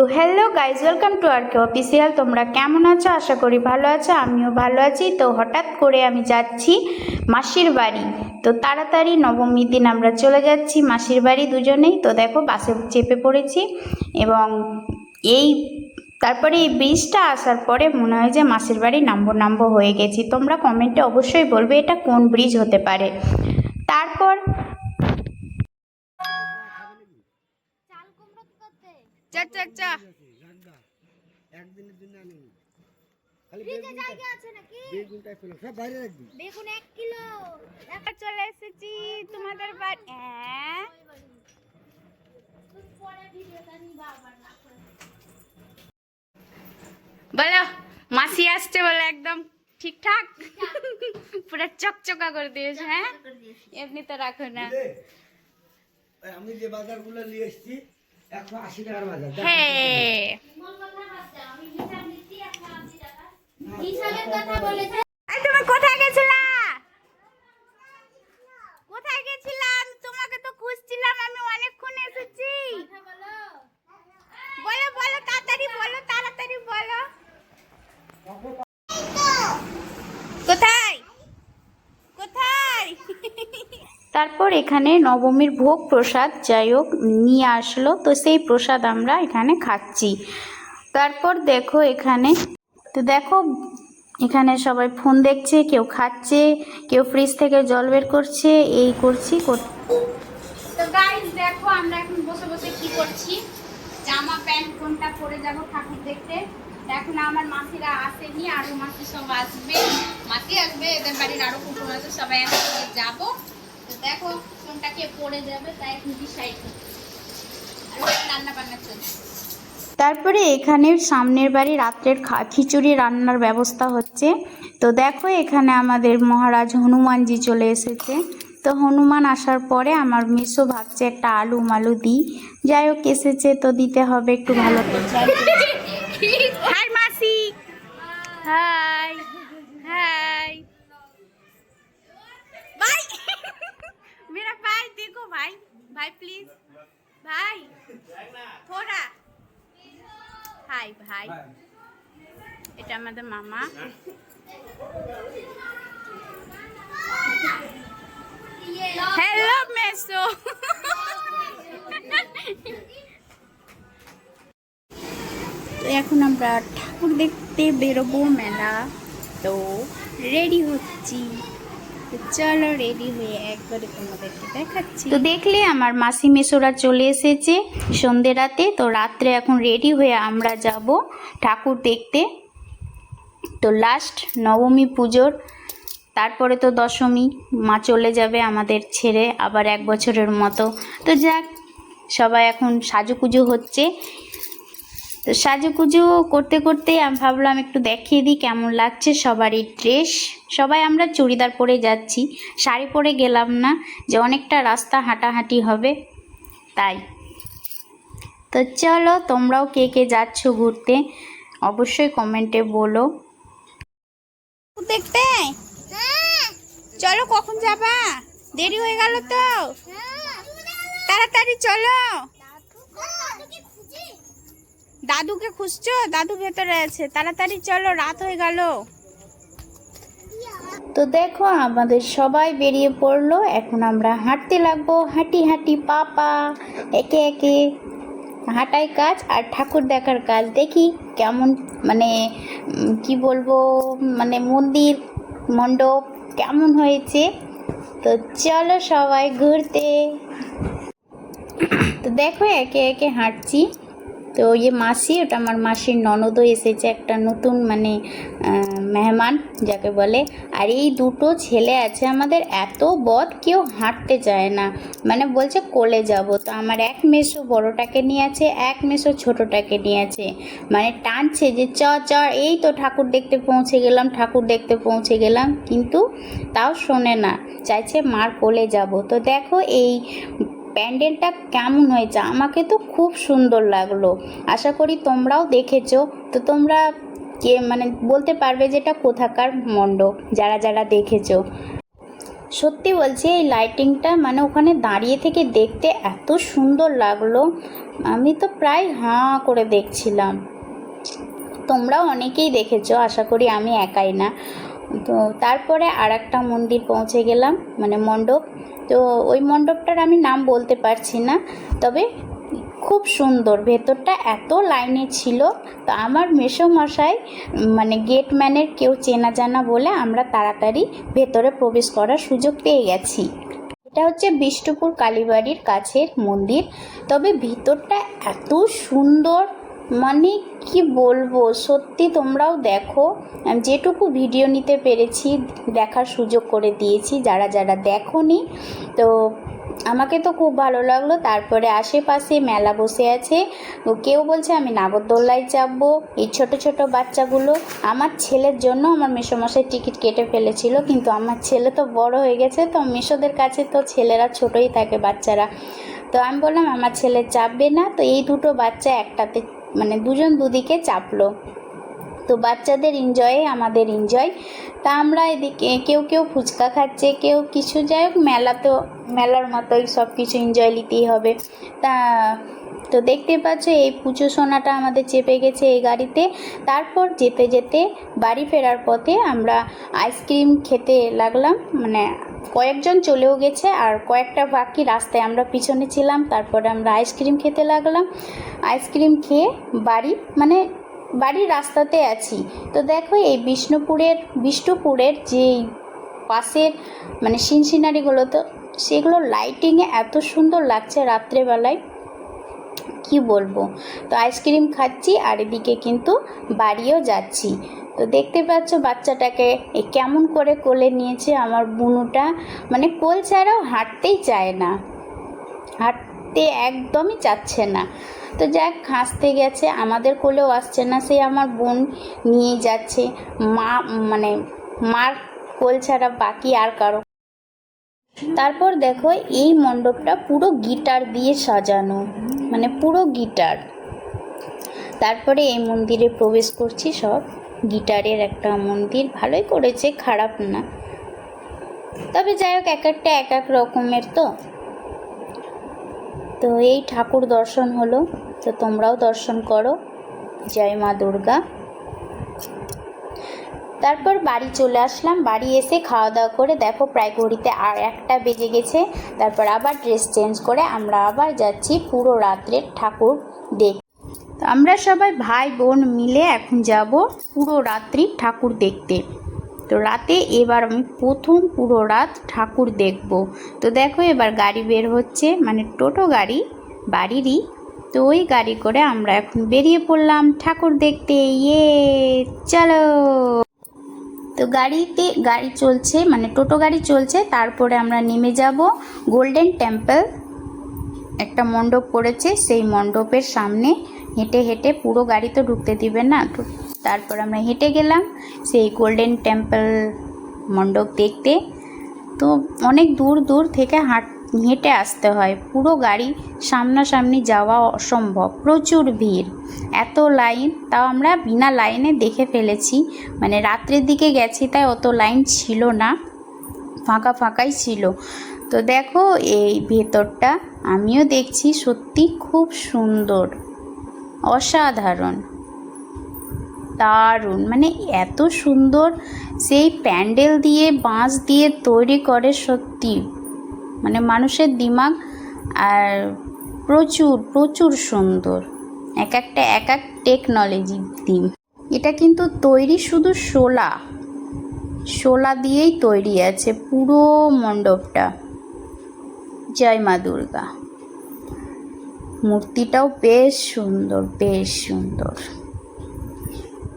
তো hello guys welcome to R K official তোমরা কেমন আছো? আশা করি ভালো আছো, আমিও ভালো আছি। তো হঠাৎ করে আমি যাচ্ছি মাসির বাড়ি। তো তাড়াতাড়ি নবমীর দিন আমরা চলে যাচ্ছি মাসির বাড়ি দুজনেই। তো দেখো বাসে চেপে পড়েছি এবং এই তারপরে এই ব্রিজটা আসার পরে মনে হয় যে মাসির বাড়ি নাম্বো নাম্বো হয়ে গেছি। তোমরা কমেন্টে অবশ্যই বলবে এটা কোন ব্রিজ হতে পারে। তারপর চা চা চা। একদিনের জন্য আনি খালি ফ্রিজে জায়গা আছে নাকি? বেগুনটাই ফেলো সব বাইরে রাখবি। বেগুন এক কিলো। এবার চলে এসেছি তোমাদের বাড়ি হ্যাঁ পরে ভিডিওটা নিবা আবার না করে বলো মাসি আসছে বলে একদম ঠিকঠাক? পুরো চকচকা করে দিয়েছে হ্যাঁ? এমনি তো রাখো না। আমি যে বাজারগুলো নিয়ে এসেছি হ্যাঁ। তুমি কোথায় গেছিলা? কোথায় গেছিলাম তোমাকে তো খুঁজছিলাম, আমি অনেকক্ষণ এসেছি। বলো বলো, তাড়াতাড়ি বলো, তাড়াতাড়ি বলো কোথায় কোথায় তারপর এখানে নবমীর ভোগ প্রসাদ, যাই হোক, নিয়ে আসলো। তো সেই প্রসাদ আমরা এখানে খাচ্ছি। তারপর দেখো এখানে, তো দেখো, এখানে সবাই ফোন দেখছে, কেউ খাচ্ছে, কেউ ফ্রিজ থেকে জল বের করছে, এই করছি দেখো আমরা এখন বসে বসে কি করছি? জামা, প্যান্ট, কোনটা পরে যাব ঠাকুর দেখতে? এখন আমার মাসিরা আসেনি, আরও মাসি সব আসবে। মাসি আসবে, এদের বাড়ির আরও কুকুর আছে, সবাই যাব। দেখো কোনটা কে পরে যাবে তাই এখন ডিসাইড আর রান্না বান্না চলছে। তারপরে এখানে সামনের বাড়ি রাত্রের খা খিচুড়ি রান্নার ব্যবস্থা হচ্ছে। তো দেখো এখানে আমাদের মহারাজ হনুমানজি চলে এসেছে। তো হনুমান আসার পরে আমার মিশো ভাবছে একটা আলু মালু দিই। যাই হোক এসেছে তো দিতে হবে একটু ভালো হাই মাসি। হাই। ভাই প্লিজ ভাই থোড়া হাই ভাই এটা আমাদের মামা। হ্যালো মেসো এখন আমরা ঠাকুর দেখতে বেরোবো মেলা। তো রেডি হচ্ছি। চলো রেডি হয়ে একবারে তোমাদেরকে দেখাচ্ছি। তো দেখলে আমার মাসি মেসোরা চলে এসেছে সন্ধে রাতে, তো রাত্রে এখন রেডি হয়ে আমরা যাব ঠাকুর দেখতে। তো লাস্ট নবমী পুজোর, তারপরে তো দশমী, মা চলে যাবে আমাদের ছেড়ে আবার এক বছরের মতো। তো যাক, সবাই এখন সাজুকুজু হচ্ছে। তো সাজুকুজু করতে করতে আমি ভাবলাম একটু দেখিয়ে দিই কেমন লাগছে সবারই ড্রেস। সবাই আমরা চুড়িদার পরে যাচ্ছি। শাড়ি পরে গেলাম না যে অনেকটা রাস্তা হাঁটাহাঁটি হবে তাই। তো চলো তোমরাও কে কে যাচ্ছ ঘুরতে অবশ্যই কমেন্টে বলো। দেখতে? চলো কখন যাবা? দেরি হয়ে গেল তো? তাড়াতাড়ি চলো। দাদুকে খুঁজছো? দাদু ভেতরে আছে। তাড়াতাড়ি চলো, রাত হয়ে গেল। তো দেখো, আমাদের সবাই বেরিয়ে পড়ল। এখন আমরা হাঁটতে লাগবো। হাঁটি হাঁটি পা পা একে একে। হাঁটাই কাজ আর ঠাকুর দেখার কাজ। দেখি কেমন মানে কি বলব মানে মন্দির, মণ্ডপ কেমন হয়েছে। তো চলো সবাই ঘুরতে। তো দেখো, একে একে হাঁটছি। তো ওই যে মাসি, ওটা আমার মাসির ননদও এসেছে একটা নতুন মানে মেহমান, যাকে বলে। আর এই দুটো ছেলে আছে আমাদের, এত বদ কেউ হাঁটতে চায় না। মানে বলছে কোলে যাব। তো আমার এক মেসো বড়টাকে নিয়ে আছে, এক মেসো ছোটোটাকে নিয়ে আছে। মানে টানছে যে চ চ, এই তো ঠাকুর দেখতে পৌঁছে গেলাম, ঠাকুর দেখতে পৌঁছে গেলাম। কিন্তু তাও শোনে না, চাইছে মার কোলে যাব। তো দেখো এই প্যান্ডেলটা কেমন হয়েছে? আমাকে তো খুব সুন্দর লাগল। আশা করি তোমরাও দেখেছ। তো তোমরা কে মানে বলতে পারবে যে এটা কোথাকার মণ্ডপ, যারা যারা দেখেছ। সত্যি বলছি, এই লাইটিংটা মানে ওখানে দাঁড়িয়ে থেকে দেখতে এত সুন্দর লাগল। আমি তো প্রায় হাঁ করে দেখছিলাম। তোমরাও অনেকেই দেখেছ, আশা করি আমি একাই না। তো তারপরে আর একটা মন্দির পৌঁছে গেলাম মানে মণ্ডপ। তো ওই মণ্ডপটার আমি নাম বলতে পারছি না, তবে খুব সুন্দর। ভেতরটা এত লাইনে ছিল, তো আমার মেসোমশাই মানে গেটম্যানের কেউ চেনা জানা বলে আমরা তাড়াতাড়ি ভেতরে প্রবেশ করার সুযোগ পেয়ে গেছি। এটা হচ্ছে বিষ্ণুপুর কালীবাড়ির কাছের মন্দির, তবে ভিতরটা এত সুন্দর মানে কি বলব? সত্যি তোমরাও দেখো। যেটুকু ভিডিও নিতে পেরেছি, দেখার সুযোগ করে দিয়েছি, যারা যারা দেখোনি। তো আমাকে তো খুব ভালো লাগল। তারপরে আশেপাশে মেলা বসে আছে। কেউ বলছে আমি নাগরদোল্লায় চাপবো এই ছোট ছোট বাচ্চাগুলো, আমার ছেলের জন্য আমার মেসোমশাই টিকিট কেটে ফেলেছিল, কিন্তু আমার ছেলে তো বড় হয়ে গেছে, তো মেসোদের কাছে তো ছেলেরা ছোটই থাকে বাচ্চারা। তো আমি বললাম, আমার ছেলে চাপবে না। তো এই দুটো বাচ্চা একটাতে মানে দুজন দুদিকে চাপলো। তো বাচ্চাদের এনজয়ে আমাদের এনজয় তা আমরা এদিকে কেউ কেউ ফুচকা খাচ্ছে, কেউ কিছু। যাই হোক মেলা তো মেলার মতোই সব কিছু এনজয় নিতেই হবে। তা, তো দেখতে পাচ্ছ এই পুচু সোনাটা আমাদের চেপে গেছে এই গাড়িতে। তারপর যেতে যেতে বাড়ি ফেরার পথে আমরা আইসক্রিম খেতে লাগলাম। মানে কয়েকজন চলেও গেছে আর কয়েকটা বাকি রাস্তায় আমরা পিছনে ছিলাম, তারপরে আমরা আইসক্রিম খেতে লাগলাম। আইসক্রিম খেয়ে বাড়ি মানে বাড়ির রাস্তাতে আছি। তো দেখো এই বিষ্ণুপুরের বিষ্ণুপুরের যে পাশের মানে সিন সিনারিগুলো তো সেগুলো লাইটিংয়ে এত সুন্দর লাগছে রাত্রেবেলায়। কি বলব? তো আইসক্রিম খাচ্ছি আর এদিকে কিন্তু বাড়িও যাচ্ছি। তো দেখতে পাচ্ছ বাচ্চাটাকে কেমন করে কোলে নিয়েছে আমার বুনুটা। মানে কোল ছাড়াও হাঁটতেই চায় না। হাঁটতে একদমই চাচ্ছে না। তো যাক, হাসতে গেছে, আমাদের কোলেও আসছে না সে আমার বোন নিয়ে যাচ্ছে। মা মানে মার কোল ছাড়া বাকি আর কারও। তারপর দেখো, এই মণ্ডপটা পুরো গিটার দিয়ে সাজানো। মানে পুরো গিটার। তারপরে এই মন্দিরে প্রবেশ করছি সব। গিটারের একটা মন্দির, ভালোই করেছে, খারাপ না। তবে যাই হোক, এক একটা, এক এক রকমের তো। তো এই ঠাকুর দর্শন হলো, তো তোমরাও দর্শন করো। জয় মা দুর্গা। তারপর বাড়ি চলে আসলাম, বাড়ি এসে খাওয়া দাওয়া করে দেখো প্রায় ঘড়িতে আর একটা বেজে গেছে। তারপর আবার ড্রেস চেঞ্জ করে আমরা আবার যাচ্ছি পুরো রাত্রের ঠাকুর দেখ তো আমরা সবাই ভাই বোন মিলে এখন যাব পুরো রাত্রি ঠাকুর দেখতে। তো রাতে এবার আমি প্রথম পুরো রাত ঠাকুর দেখব। তো দেখো এবার গাড়ি বের হচ্ছে মানে টোটো গাড়ি, বাড়িরই। তো ওই গাড়ি করে আমরা এখন বেরিয়ে পড়লাম ঠাকুর দেখতে। ইয়ে চলো। তো গাড়িতে গাড়ি চলছে মানে টোটো গাড়ি চলছে, তারপরে আমরা নেমে যাব গোল্ডেন টেম্পল একটা মণ্ডপ করেছে, সেই মণ্ডপের সামনে হেঁটে হেঁটে পুরো গাড়ি তো ঢুকতে দিবে না। তারপর আমরা হেঁটে গেলাম, সেই গোল্ডেন টেম্পল মণ্ডপ দেখতে। তো অনেক দূর দূর থেকে হাঁট, হেঁটে আসতে হয়। পুরো গাড়ি সামনাসামনি যাওয়া অসম্ভব, প্রচুর ভিড়। এত লাইন, তাও আমরা বিনা লাইনে দেখে ফেলেছি। মানে রাত্রের দিকে গেছি, তাই অত লাইন ছিল না, ফাঁকা ফাঁকাই ছিল। তো দেখো, এই ভেতরটা আমিও দেখছি সত্যি খুব সুন্দর। অসাধারণ। দারুণ। মানে এত সুন্দর সেই প্যান্ডেল দিয়ে, বাঁশ দিয়ে তৈরি করে সত্যি। মানে মানুষের দিমাগ আর প্রচুর প্রচুর সুন্দর। এক একটা, এক এক টেকনোলজি দিম এটা কিন্তু তৈরি শুধু শোলা। শোলা দিয়েই তৈরি আছে পুরো মণ্ডপটা। জয় মা দুর্গা। মূর্তিটাও বেশ সুন্দর বেশ সুন্দর।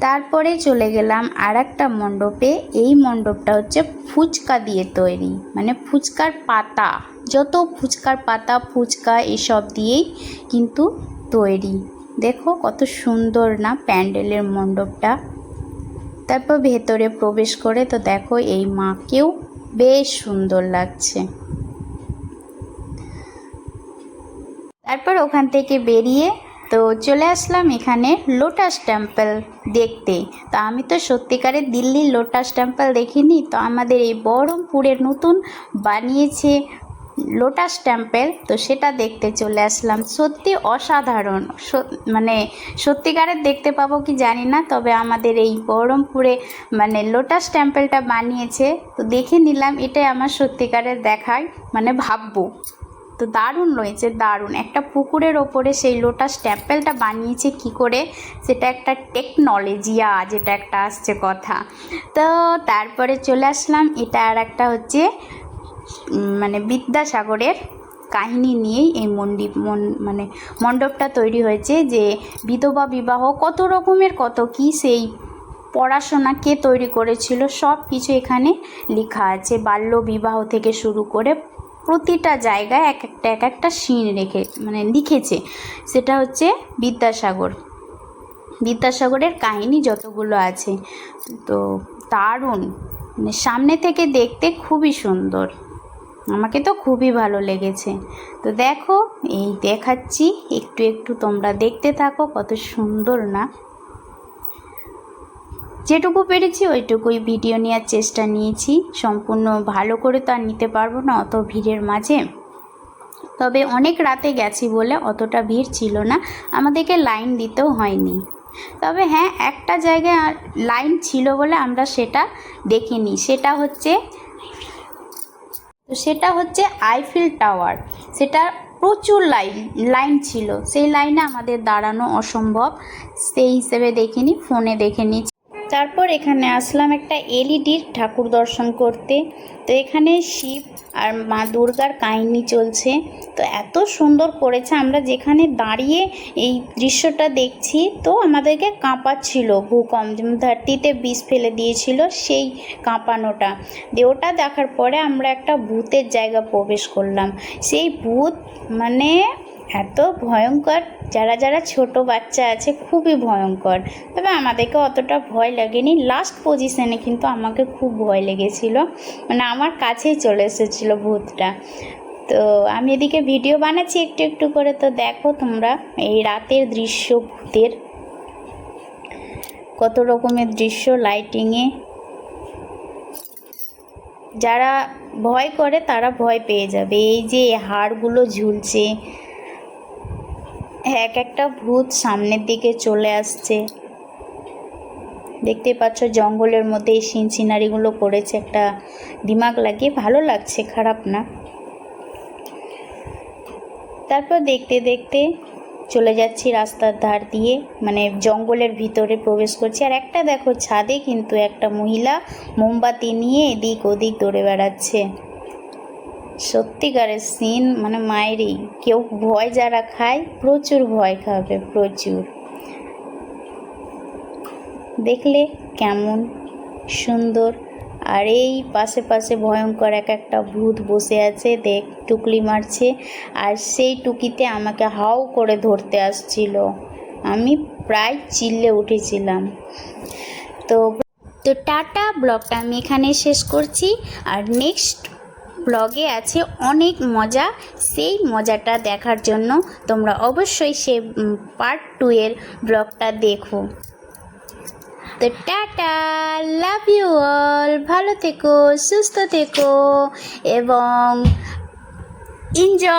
তারপরে চলে গেলাম আর একটা মণ্ডপে। এই মণ্ডপটা হচ্ছে ফুচকা দিয়ে তৈরি মানে ফুচকার পাতা। যত ফুচকার পাতা, ফুচকা এসব দিয়েই কিন্তু তৈরি। দেখো কত সুন্দর না প্যান্ডেলের মণ্ডপটা। তারপর ভেতরে প্রবেশ করে তো দেখো এই মাকেও বেশ সুন্দর লাগছে। তারপর ওখান থেকে বেরিয়ে তো চলে আসলাম এখানে লোটাস টেম্পল দেখতে। তো আমি তো সত্যিকারের দিল্লির লোটাস টেম্পল দেখিনি, তো আমাদের এই বহরমপুরের নতুন বানিয়েছে লোটাস টেম্পেল, তো সেটা দেখতে চলে আসলাম। সত্যি অসাধারণ মানে সত্যিকারের দেখতে পাবো কি জানি না, তবে আমাদের এই বহরমপুরে মানে লোটাস টেম্পেলটা বানিয়েছে, তো দেখে নিলাম, এটাই আমার সত্যিকারের দেখায় মানে ভাববো তো দারুণ রয়েছে, দারুণ। একটা পুকুরের ওপরে সেই লোটাস টেম্পেলটা বানিয়েছে কি করে? সেটা একটা টেকনোলজিয়া যেটা একটা আসছে কথা। তো তারপরে চলে আসলাম, এটা আর একটা হচ্ছে মানে বিদ্যাসাগরের কাহিনী নিয়েই এই মন্ডিপ মন- মানে মণ্ডপটা তৈরি হয়েছে যে বিধবা বিবাহ কত রকমের, কত কি সেই পড়াশোনা কে তৈরি করেছিল সব কিছু এখানে লেখা আছে। বাল্য বিবাহ থেকে শুরু করে প্রতিটা জায়গায় এক একটা এক একটা সিন রেখে মানে লিখেছে। সেটা হচ্ছে বিদ্যাসাগর। বিদ্যাসাগরের কাহিনী যতগুলো আছে, তো দারুণ। মানে সামনে থেকে দেখতে খুবই সুন্দর। আমাকে তো খুবই ভালো লেগেছে। তো দেখো, এই দেখাচ্ছি। একটু একটু তোমরা দেখতে থাকো, কত সুন্দর না? যেটুকু পেরেছি ওইটুকুই ভিডিও নেওয়ার চেষ্টা নিয়েছি। সম্পূর্ণ ভালো করে তো আর নিতে পারব না, অত ভিড়ের মাঝে। তবে অনেক রাতে গেছি বলে অতটা ভিড় ছিল না, আমাদেরকে লাইন দিতেও হয়নি। তবে হ্যাঁ একটা জায়গায় লাইন ছিল বলে আমরা সেটা দেখিনি। সেটা হচ্ছে, তো সেটা হচ্ছে আইফিল টাওয়ার। সেটা প্রচুর লাইন লাইন ছিল। সেই লাইনে আমাদের দাঁড়ানো অসম্ভব। সেই হিসেবে দেখিনি, ফোনে দেখে নিচ্ছি তারপর এখানে আসলাম একটা এলইডির ঠাকুর দর্শন করতে। তো এখানে শিব আর মা দুর্গার কাহিনী চলছে। তো এত সুন্দর করেছে, আমরা যেখানে দাঁড়িয়ে এই দৃশ্যটা দেখছি, তো আমাদেরকে কাঁপাচ্ছিল ভূকম্প। ধরতিতে বিষ ফেলে দিয়েছিল সেই কাঁপানোটা। দিয়ে ওটা দেখার পরে আমরা একটা ভূতের জায়গা প্রবেশ করলাম। সেই ভূত মানে এত ভয়ঙ্কর। যারা যারা ছোট বাচ্চা আছে, খুবই ভয়ঙ্কর। তবে আমাদেরকে অতটা ভয় লাগেনি। লাস্ট পজিশনে কিন্তু আমাকে খুব ভয় লেগেছিল। মানে আমার কাছেই চলে এসেছিল ভূতটা। তো আমি এদিকে ভিডিও বানাচ্ছি একটু একটু করে। তো দেখো তোমরা এই রাতের দৃশ্য ভূতের। কত রকমের দৃশ্য লাইটিংয়ে যারা ভয় করে, তারা ভয় পেয়ে যাবে। এই যে হাড়গুলো ঝুলছে এক একটা ভূত সামনের দিকে চলে আসছে। দেখতে পাচ্ছ, জঙ্গলের মধ্যে এই সিন সিনারিগুলো করেছে একটা দিমাগ লাগিয়ে। ভালো লাগছে, খারাপ না। তারপর দেখতে দেখতে চলে যাচ্ছি রাস্তার ধার দিয়ে মানে জঙ্গলের ভিতরে প্রবেশ করছি। আর একটা দেখো, ছাদে কিন্তু একটা মহিলা মোমবাতি নিয়ে এদিক ওদিক দৌড়ে বেড়াচ্ছে। সত্যিকারের সিন মানে মায়েরই। কেউ ভয় যারা খায়, প্রচুর ভয় খাবে, প্রচুর। দেখলে কেমন সুন্দর। আর এই পাশে পাশে ভয়ঙ্কর এক একটা ভূত বসে আছে, দেখ, টুকলি মারছে। আর সেই টুকিতে আমাকে হাউ করে ধরতে আসছিল। আমি প্রায় চিল্লে উঠেছিলাম। তো তো টাটা, ব্লগটা আমি এখানে শেষ করছি। আর নেক্সট ব্লগে আছে অনেক মজা। সেই মজাটা দেখার জন্য তোমরা অবশ্যই সে পার্ট টু এর ব্লগটা দেখো। তো টাটা লাভ ইউ অল ভালো থেকো, সুস্থ থেকো, এবং এনজয়